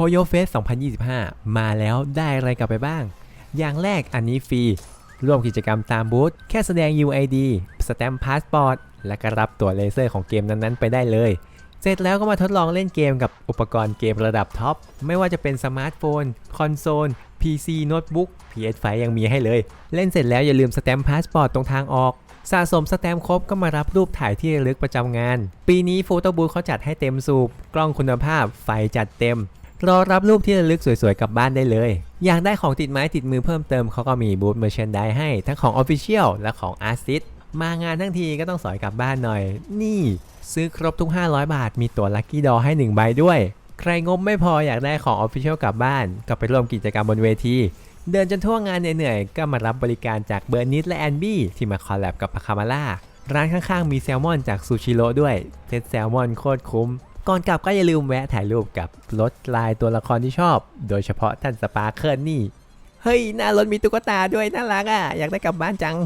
โ o โยเฟส 2025 มาแล้วได้อะไรกลับไปบ้าง อย่างแรกอันนี้ฟรี ร่วมกิจกรรมตามบูธ แค่แสดง UID สแตมป์พาสปอร์ต และก็รับตัวเลเซอร์ของเกมนั้นๆ ไปได้เลย เสร็จแล้วก็มาทดลองเล่นเกมกับอุปกรณ์เกมระดับท็อป ไม่ว่าจะเป็นสมาร์ทโฟน คอนโซล PC โน้ตบุ๊ก PS5 ยังมีให้เลย เล่นเสร็จแล้วอย่าลืมสแตมป์พาสปอร์ตตรงทางออก สะสมสแตมป์ครบก็มารับรูปถ่ายที่ระลึกประจำงาน ปีนี้โฟโต้บูธเขาจัดให้เต็มสูบ กล้องคุณภาพ ไฟจัดเต็ม รอรับรูปที่ระลึกสวยๆกลับบ้านได้เลย อยากได้ของติดไม้ติดมือเพิ่มเติมเขาก็มีบูธเมอร์เชนไดให้ ทั้งของ Official และของ Artist มางานทั้งทีก็ต้องสอยกลับบ้านหน่อย นี่ ซื้อครบทุก 500 บาท มีตั๋วลัคกี้ดอให้ 1 ใบด้วย ใครงบไม่พออยากได้ของ Official กลับบ้าน ก็ไปร่วมกิจกรรมบนเวที เดินจนทั่วงานเหนื่อยๆก็มารับบริการจากเบอร์นิดและแอนบี้ที่มาคอลแลบกับพาคามาล่าร้านข้างๆมีแซลมอนจากซูชิโร่ด้วยเซตแซลมอนโคตรคุ้ม ก่อนกลับก็อย่าลืมแวะถ่ายรูปกับรถลายตัวละครที่ชอบ โดยเฉพาะท่านสปาร์เคิลนี่ เฮ้ย หน้ารถมีตุ๊กตาด้วยน่ารักอะ อยากได้กลับบ้านจัง